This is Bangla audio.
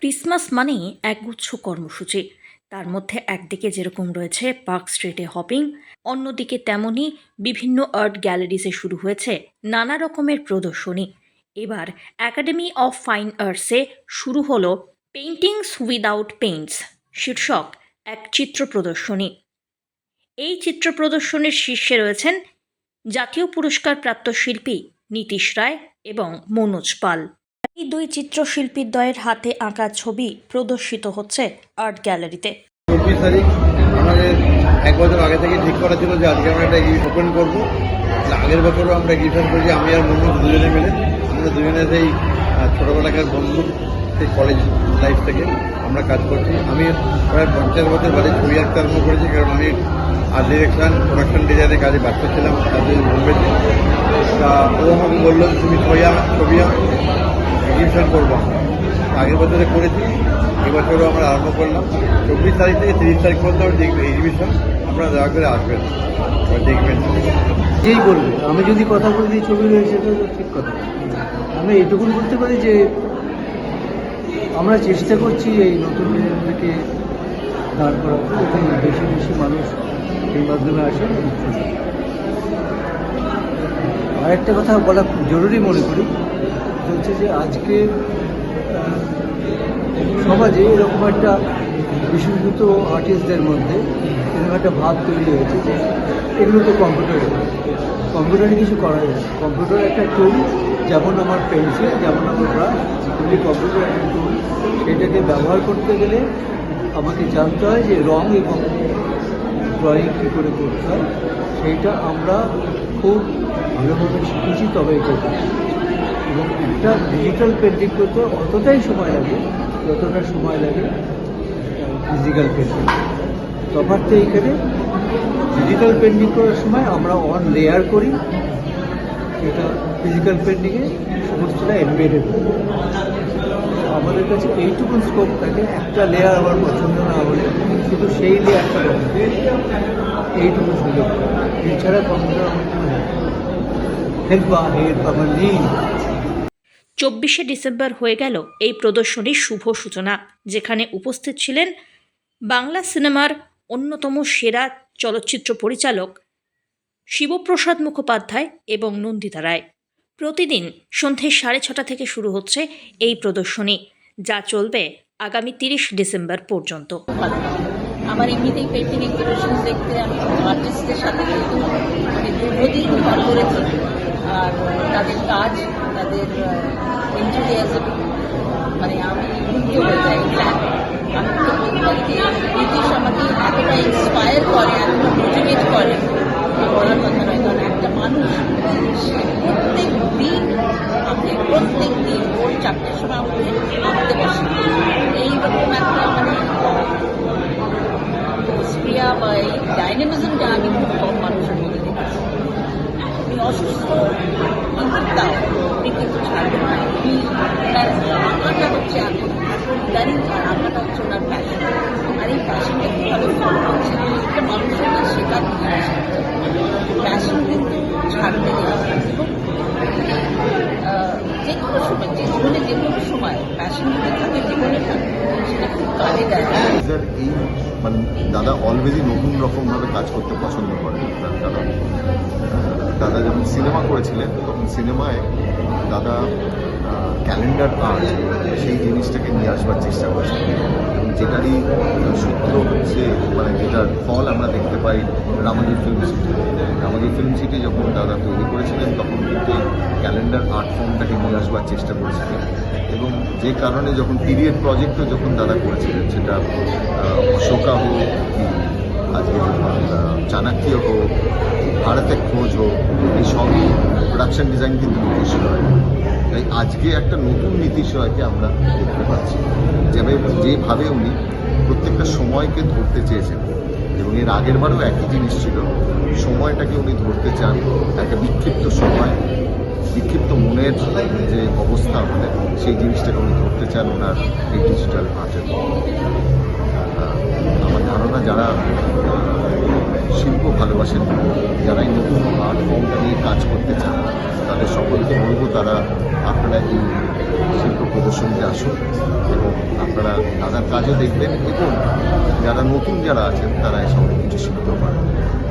ক্রিসমাস মানেই একগুচ্ছ কর্মসূচি। তার মধ্যে একদিকে যেরকম রয়েছে পার্ক স্ট্রিটে হপিং, অন্যদিকে তেমনই বিভিন্ন আর্ট গ্যালারিজে শুরু হয়েছে নানা রকমের প্রদর্শনী। এবার একাডেমি অফ ফাইন আর্টসে শুরু হলো পেইন্টিংস উইদাউট পেইন্টস, শীর্ষক এক চিত্র প্রদর্শনী। এই চিত্র প্রদর্শনীর শীর্ষে রয়েছেন জাতীয় পুরস্কার প্রাপ্ত শিল্পী নীতিশ রায় এবং মনোজ পাল। এই দুই চিত্রশিল্পীর দ্বয়ের হাতে আঁকা ছবি প্রদর্শিত হচ্ছে আর্ট গ্যালারিতে। চব্বিশ তারিখ আমাদের এক বছর আগে থেকে ঠিক করা ছিল যে আজকে আমরা একটা ওপেন করব। আগের বছরও আমরা এক্সিবিশন করেছি, আমি আর মন্নু দুজনে মিলে। আমরা দুজনে সেই ছোটবেলাকার বন্ধু, সেই কলেজ লাইফ থেকে আমরা কাজ করছি। আমি প্রায় পঞ্চাশ বছর বাদে ছবি আঁকতে আরম্ভ করেছি, কারণ আমি আর্ট ডিরেকশন প্রোডাকশন ডিজাইনের কাজে ব্যস্ত ছিলাম তাদের বোম্বেতে। তা ও আমাকে বলল, তুমি ছবি ছবি এক্সিবিশন করব আগের বছরে করেছি, এবছরও আমরা আরম্ভ করলাম। চব্বিশ তারিখ থেকে তিরিশ তারিখ পর্যন্ত আমরা দেখব এক্সিবিশন আপনারা দয়া করে আসবেন দেখবেন। যেই বলবে। আমি যদি কথা বলে দিই ছবি রয়েছে ঠিক কথা। আমি এইটুকুন বলতে পারি যে, আমরা চেষ্টা করছি এই নতুন দিকে দাঁড় করাতে বেশি বেশি মানুষ এই মাধ্যমে আসে। আরেকটা কথা বলা জরুরি মনে করি। হচ্ছে যে আজকে সমাজে এরকম একটা বিশেষত আর্টিস্টদের মধ্যে এরকম একটা ভাব তৈরি হয়েছে যে এগুলো তো কম্পিউটারে কম্পিউটারে কিছু করা যায় কম্পিউটার একটা টুল যেমন আমার পেন্সিল যেমন আমার ব্রাশ এগুলি কম্পিউটার একটা টুল সেটাকে ব্যবহার করতে গেলে আমাকে জানতে হয় যে রং এবং ড্রয়িং কী করে করতে হয় সেইটা আমরা খুব ভালোভাবে শিখেছি তবে এটা করছি। এবং একটা ডিজিটাল পেন্টিং করতে অতটাই সময় লাগে, যতটা সময় লাগে ফিজিক্যাল পেন্টিং তফাৎটা এইখানে ডিজিটাল পেন্টিং করার সময় আমরা অন লেয়ার করি, এটা ফিজিক্যাল পেন্টিংয়ে সমস্তটা এমবেডেড আমাদের কাছে এইটুকু স্কোপ থাকে, একটা লেয়ার আমার পছন্দ না হলে শুধু সেই লেয়ারটা এইটুকু সুযোগ। এছাড়া কম্পিউটার আমার হেল্প বা হেল্প আমার নেই। চব্বিশে ডিসেম্বর হয়ে গেল এই প্রদর্শনীর শুভ সূচনা, যেখানে উপস্থিত ছিলেন বাংলা সিনেমার অন্যতম সেরা চলচ্চিত্র পরিচালক শিবপ্রসাদ মুখোপাধ্যায় এবং নন্দিতা রায়। প্রতিদিন সন্ধে সাড়ে ছটা থেকে শুরু হচ্ছে এই প্রদর্শনী, যা চলবে আগামী তিরিশ ডিসেম্বর পর্যন্ত। আমার এমনিতেই পেন্টিং এক্সিবিশন দেখতে আমি আর্টিস্টদের সাথে মানে দীর্ঘদিন করেছি আর তাদের কাজ তাদের এনথুজিয়াজম মানে আমি মুগ্ধ হয়ে যাই আমি তো বলতে পারি যে নীতিশ আমাকে এতটা ইন্সপায়ার করে এতটা মোটিভেট করে যে বলার কথা নয় কারণ একটা মানুষ সে প্রত্যেক দিন আমাকে প্রত্যেক দিন ভোর চারটের সময় আমাকে আঁকতে বসে এইরকম একটা মানে স্প্রিয়া বা এই ডাইনামিজমটা আমি খুব কম মানুষের মধ্যে দেখেছি উনি অসুস্থ তাও কিন্তু ছাড়বেন না হচ্ছে এখন ইদানিং আঁকাটা হচ্ছে ওনার প্যাশন আর এই প্যাশনটা কীভাবে ফলো করছে একটা মানুষের না শেখার প্যাশন কিন্তু নেই যে কোনো সময় যে জীবনে যে কোনো সময় প্যাশন যদি থাকে জীবনে সেটা খুব কাজে দেয় এই মানে দাদা অলওয়েজই নতুন রকমভাবে কাজ করতে পছন্দ কারণ আহ, দাদা যখন সিনেমা করেছিলেন, তখন সিনেমায় দাদা ক্যালেন্ডার আর্ট সেই জিনিসটাকে নিয়ে আসবার চেষ্টা করেছেন এবং যেটারই সূত্র হচ্ছে মানে যেটার ফল আমরা দেখতে পাই Ramoji film city Ramoji film city যখন দাদা তৈরি করেছিলেন, তখন কিন্তু ক্যালেন্ডার আর্ট ফর্মটাকে নিয়ে আসবার চেষ্টা করেছিলেন। এবং যে কারণে যখন পিরিয়ড প্রজেক্টও যখন দাদা করেছিলেন, সেটা অশোকা হোক চাণক্য হোক, ভারতের খোঁজ হোক, এই সবই প্রোডাকশন ডিজাইন কিন্তু নীতিশ রয় তাই আজকে একটা নতুন নীতিশ আমরা দেখতে পাচ্ছি, যেভাবে যেভাবে উনি প্রত্যেকটা সময়কে ধরতে চেয়েছেন। এবং এর আগের বারও একই জিনিস ছিল, সময়টাকে উনি ধরতে চান, একটা বিক্ষিপ্ত সময়, বিক্ষিপ্ত মনের যে অবস্থা আমাদের, সেই জিনিসটাকে উনি ধরতে চান ওনার এই ডিজিটাল আর্টের আমার ধারণা যারা শিল্প ভালোবাসেন যারা এই নতুন আর্ট ফর্মটা নিয়ে করতে চান তাদের সকলকে বলব তারা আপনারা এই শিল্প প্রদর্শনীতে আসুন এবং আপনারা দাদার কাজও দেখবেন। এবং যারা নতুন যারা আছেন, তারা এসব কিছু শিখতেও পারেন